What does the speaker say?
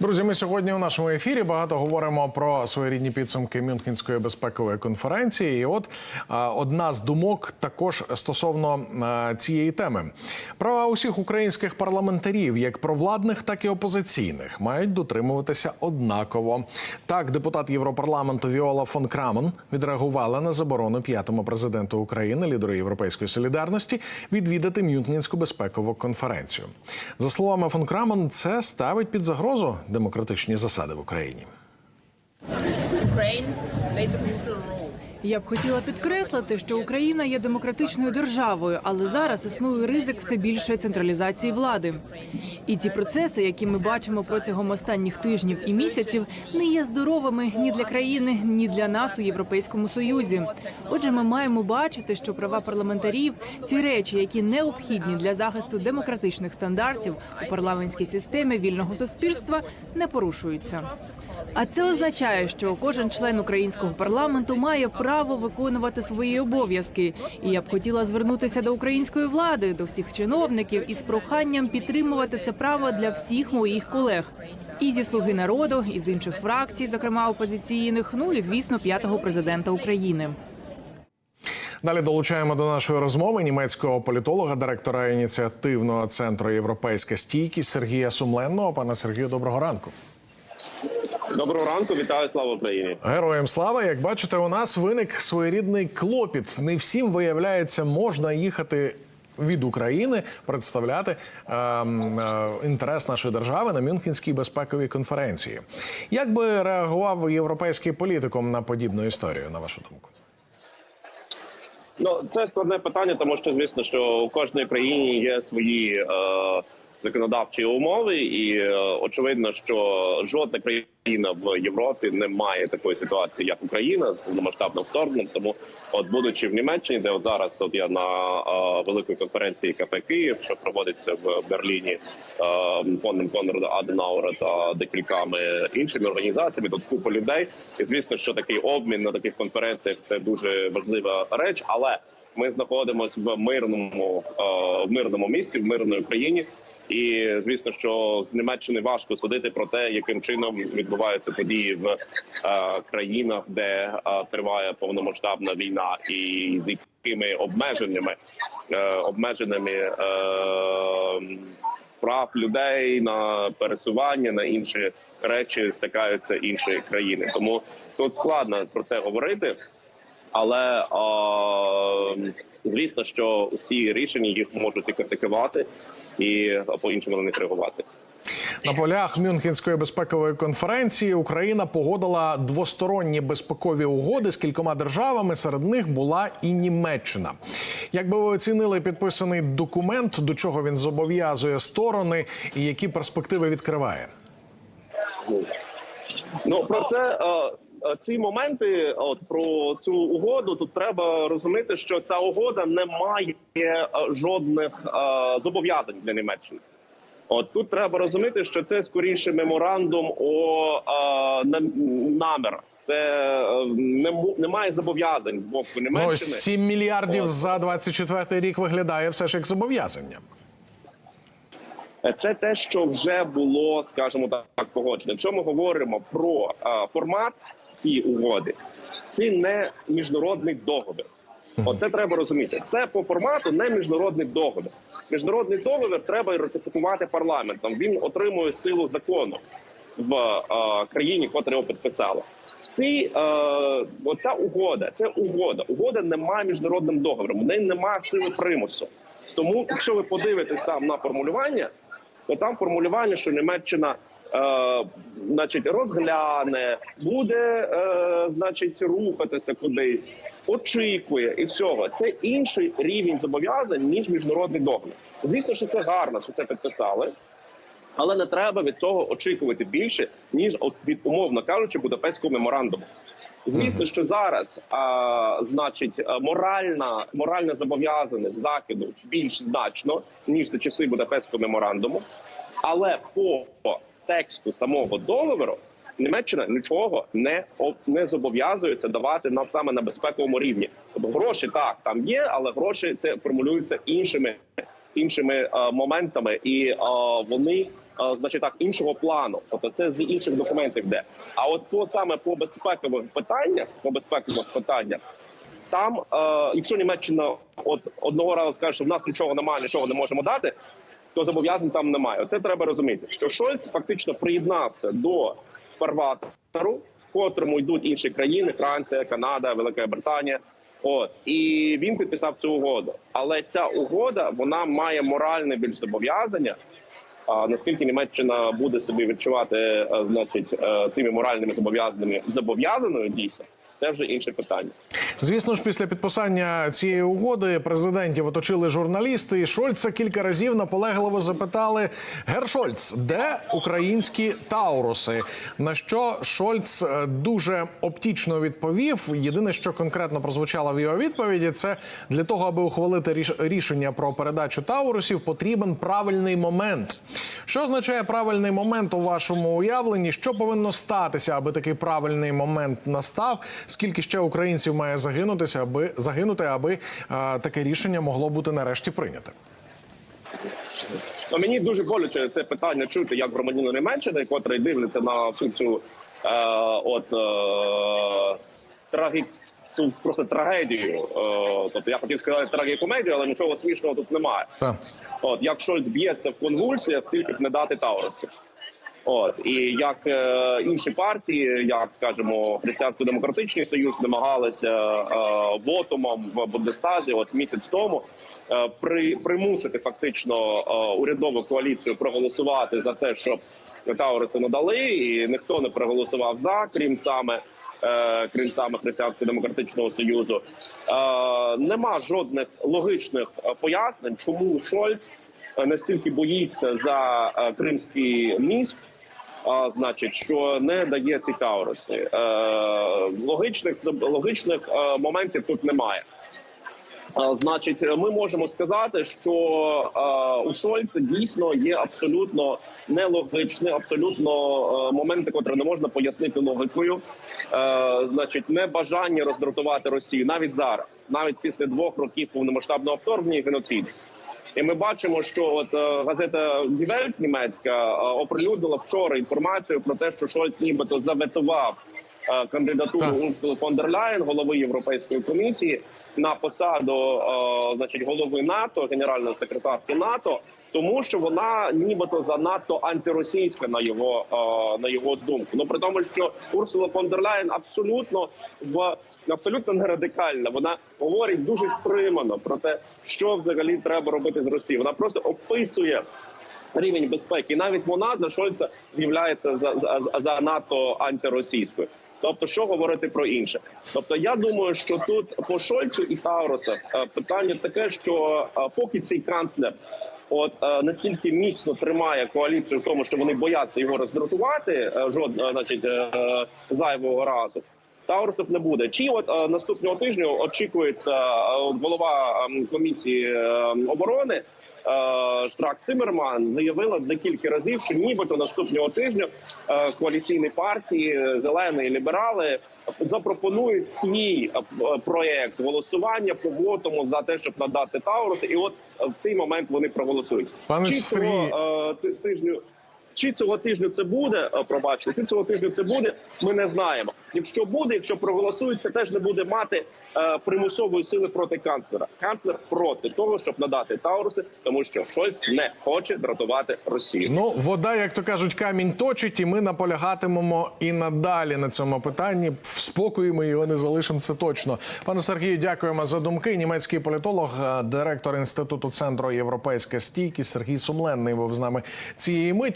Друзі, ми сьогодні у нашому ефірі багато говоримо про своєрідні підсумки Мюнхенської безпекової конференції. І от одна з думок також стосовно цієї теми. Права усіх українських парламентарів, як провладних, так і опозиційних, мають дотримуватися однаково. Так, депутат Європарламенту Віола фон Крамон відреагувала на заборону п'ятому президенту України, лідеру Європейської солідарності, відвідати Мюнхенську безпекову конференцію. За словами фон Крамон, це ставить під загрозу демократичні засади в Україні. Ukraine plays. Я б хотіла підкреслити, що Україна є демократичною державою, але зараз існує ризик все більшої централізації влади. І ті процеси, які ми бачимо протягом останніх тижнів і місяців, не є здоровими ні для країни, ні для нас у Європейському Союзі. Отже, ми маємо бачити, що права парламентарів ці речі, які необхідні для захисту демократичних стандартів у парламентській системі вільного суспільства, не порушуються. А це означає, що кожен член українського парламенту має право виконувати свої обов'язки. І я б хотіла звернутися до української влади, до всіх чиновників із проханням підтримувати це право для всіх моїх колег. І зі слуги народу, і з інших фракцій, зокрема опозиційних, ну і звісно, п'ятого президента України. Далі долучаємо до нашої розмови німецького політолога, директора ініціативного центру Європейська стійкість Сергія Сумленного. Пане Сергію, доброго ранку. Доброго ранку, вітаю, слава Україні. Героям слава, як бачите, у нас виник своєрідний клопіт. Не всім виявляється, можна їхати від України представляти е, е, інтерес нашої держави на Мюнхенській безпековій конференції. Як би реагував європейський політикум на подібну історію, на вашу думку? Ну це складне питання, тому що звісно, що у кожній країні є свої е, законодавчі умови, і е, очевидно, що жодна країна в Європі не має такої ситуації, як Україна з повномасштабним вторгненням. Тому, от будучи в Німеччині, де от зараз от я на е, великій конференції КП Київ, що проводиться в Берліні е, фондом Конрада Аденаура та декількома іншими організаціями. Тут купа людей, і звісно, що такий обмін на таких конференціях це дуже важлива реч, але ми знаходимося в мирному в мирному місті, в мирній країні. І звісно, що з Німеччини важко судити про те, яким чином відбуваються події в е, країнах, де е, триває повномасштабна війна, і з якими обмеженнями е, обмеженими е, прав людей на пересування на інші речі стикаються інші країни. Тому тут складно про це говорити. Але е, звісно, що всі рішення їх можуть і критикувати і по іншому на них реагувати. На полях Мюнхенської безпекової конференції Україна погодила двосторонні безпекові угоди з кількома державами. Серед них була і Німеччина. Як би ви оцінили підписаний документ, до чого він зобов'язує сторони, і які перспективи відкриває? Ну про це е, е, ці моменти, от про цю угоду, тут треба розуміти, що ця угода не має е, жодних е, зобов'язань для Німеччини. От тут треба розуміти, що це скоріше меморандум о е, намір. Це е, не немає зобов'язань з боку Ну, Німеччини. 7 мільярдів От. за 24 рік виглядає все ж як зобов'язання. Це те, що вже було, скажімо так, погоджено. Якщо ми говоримо про е, формат цієї угоди, це не міжнародний договір. Оце треба розуміти. Це по формату не міжнародний договір. Міжнародний договір треба ратифікувати парламентом. Він отримує силу закону в е, країні, котра його підписала. Ці е, оця угода, це угода. Угода не має міжнародним договором. У неї немає сили примусу. Тому, якщо ви подивитесь там на формулювання, то там формулювання, що Німеччина е, значить, розгляне, буде е, значить, рухатися кудись, очікує і всього. Це інший рівень зобов'язань ніж міжнародний договір. Звісно, що це гарно, що це підписали. Але не треба від цього очікувати більше ніж від умовно кажучи Будапештського меморандуму. Звісно, що зараз а, значить е, моральна моральне зобов'язане західу більш значно ніж за часи Будапештського меморандуму, але по тексту самого договору Німеччина нічого не не зобов'язується давати на саме на безпековому рівні. Тобто гроші так там є, але гроші це формулюються іншими іншими е, моментами, і е, вони е, значить так іншого плану. Тобто це з інших документів йде. А от по саме по безпекових питаннях, по безпекових питаннях. Там, е, якщо Німеччина от одного разу скаже, що в нас нічого немає, нічого не можемо дати, то зобов'язань там немає. Оце треба розуміти. Що Шольц фактично приєднався до фарватеру, в котрому йдуть інші країни: Франція, Канада, Велика Британія. От і він підписав цю угоду. Але ця угода вона має моральне більш зобов'язання. А наскільки Німеччина буде собі відчувати, е, значить, е, цими моральними зобов'язаннями зобов'язаною дійсно, це вже інше питання. Звісно ж, після підписання цієї угоди президентів оточили журналісти. І Шольца кілька разів наполегливо запитали: Гер Шольц, де українські тауруси? На що Шольц е, дуже оптічно відповів. Єдине, що конкретно прозвучало в його відповіді, це для того, аби ухвалити ріш- рішення про передачу таурусів, потрібен правильний момент. Що означає правильний момент у вашому уявленні? Що повинно статися, аби такий правильний момент настав? Скільки ще українців має загинутися, аби загинути, аби е, таке рішення могло бути нарешті прийнято? Ну, мені дуже боляче це питання чути як громадянина Німеччини, котрий дивиться на всю цю е, от е, трагі... цю просто трагедію. Е, тобто я хотів сказати трагікомедію, але нічого смішного тут немає. Так. От як Шольц б'ється в конвульсіях, скільки б не дати Таурусів. От і як е, інші партії, як скажімо, християнсько-демократичний союз, намагалися е, вотумом в Бундестазі, от місяць тому, е, при примусити фактично е, урядову коаліцію проголосувати за те, щоб Тауруси надали, і ніхто не проголосував за, крім саме е, крім саме християнсько-демократичного союзу. Е, нема жодних логічних е, пояснень, чому Шольц настільки боїться за е, кримський міст. А, значить, що не дає ці тауруси. Е, логічних логічних е, моментів тут немає. Е, Значить, ми можемо сказати, що е, у Шольца дійсно є абсолютно нелогічні, абсолютно е, моменти, котрі не можна пояснити логікою. Е, значить, небажання роздратувати Росію навіть зараз, навіть після двох років повномасштабного вторгнення і геноциду. І ми бачимо, що от е, газета Зівельт німецька е, оприлюднила вчора інформацію про те, що Шольц нібито заветував кандидатуру Так. Урсули фон дер Ляєн, голови Європейської комісії, на посаду е, значить голови НАТО, генеральної секретарки НАТО, тому що вона нібито занадто антиросійська на його е, на його думку. Ну при тому, що Урсула фон дер Ляєн абсолютно в абсолютно не радикальна. Вона говорить дуже стримано про те, що взагалі треба робити з Росією. Вона просто описує. Рівень безпеки, і навіть вона для Шольца з'являється за, за, за НАТО антиросійською. Тобто, що говорити про інше? Тобто, я думаю, що тут по Шольцу і Таурусах е, питання таке, що е, поки цей канцлер от е, настільки міцно тримає коаліцію в тому, що вони бояться його роздратувати, жодного, значить, зайвого разу. Таурусів не буде. Чи от е, наступного тижня очікується е, голова ем, комісії е, оборони е, Штрак Цимерман заявила декілька разів, що нібито наступного тижня коаліційні партії зелені і ліберали запропонують свій п- проект голосування по вотому за те, щоб надати Тауруси, і от в цей момент вони проголосують. Пане Чи Сергію, цього, е, тижню. Чи цього тижня це буде, е, пробачте, чи цього тижня це буде, ми не знаємо. Якщо буде, якщо проголосують, це теж не буде мати е, примусової сили проти канцлера. Канцлер проти того, щоб надати Тауруси, тому що Шольц не хоче дратувати Росію. Ну, вода, як то кажуть, камінь точить, і ми наполягатимемо і надалі на цьому питанні. В спокої ми його не залишимо. Це точно. Пане Сергію, дякуємо за думки. Німецький політолог, е, директор інституту центру Європейська стійкість Сергій Сумленний був з нами цієї миті.